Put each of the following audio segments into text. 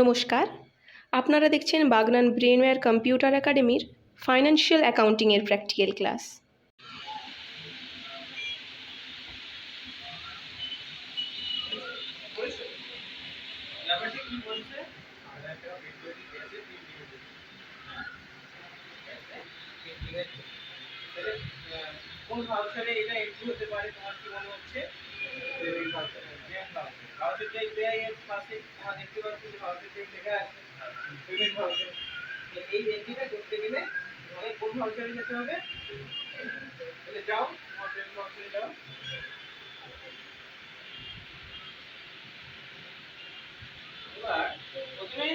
নমস্কার। আপনারা দেখছেন বাগনান ব্রেনওয়্যার কম্পিউটার একাডেমির ফাইন্যান্সিয়াল অ্যাকাউন্টিংয়ের প্র্যাকটিক্যাল ক্লাস। কোন ভাউচারে এটা এন্ট্রি হতে পারে, তোমার কি মনে হচ্ছে? এবার প্রথমে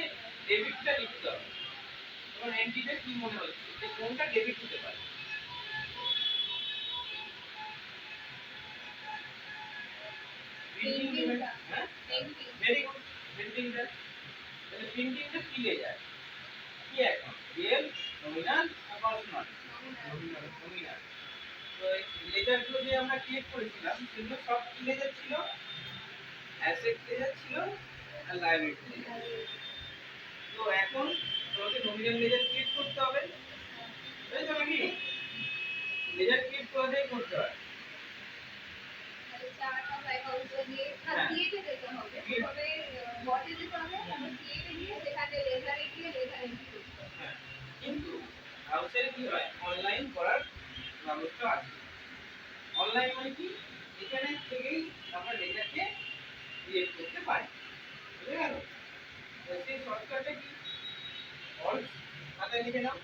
ডেবিটটা লিখতে হবে তোমার এন্ট্রিটা কি মনে হচ্ছে কোনটা ডেবিট হতে পারে কি অ্যাকাউন্ট রিয়েল তো লেজারগুলো যে আমরা ক্রিয়েট করেছিলাম সেগুলো সব কি লেজার ছিল অ্যাসেট লেজার ছিল আর লায়াবিলিটি তো এখন তোমাকে নমিনাল লেজার ক্রিয়েট করতে হবে তাই নাকি লেজার ক্রিয়েট করে করতে হ্যাঁ। আউটসাইডে কি হয়? অনলাইন করার ব্যবস্থা আছে। অনলাইন মানে কি? এখানে থেকেই আমরা ডেটাকে ক্রিয়েট করতে পারি। বুঝে গেল? সেই শর্টকাটে কি? অল খাতায় লিখে নাও।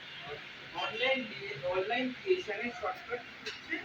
অনলাইন অনলাইন ক্রিয়েশনের শর্টকাট হচ্ছে?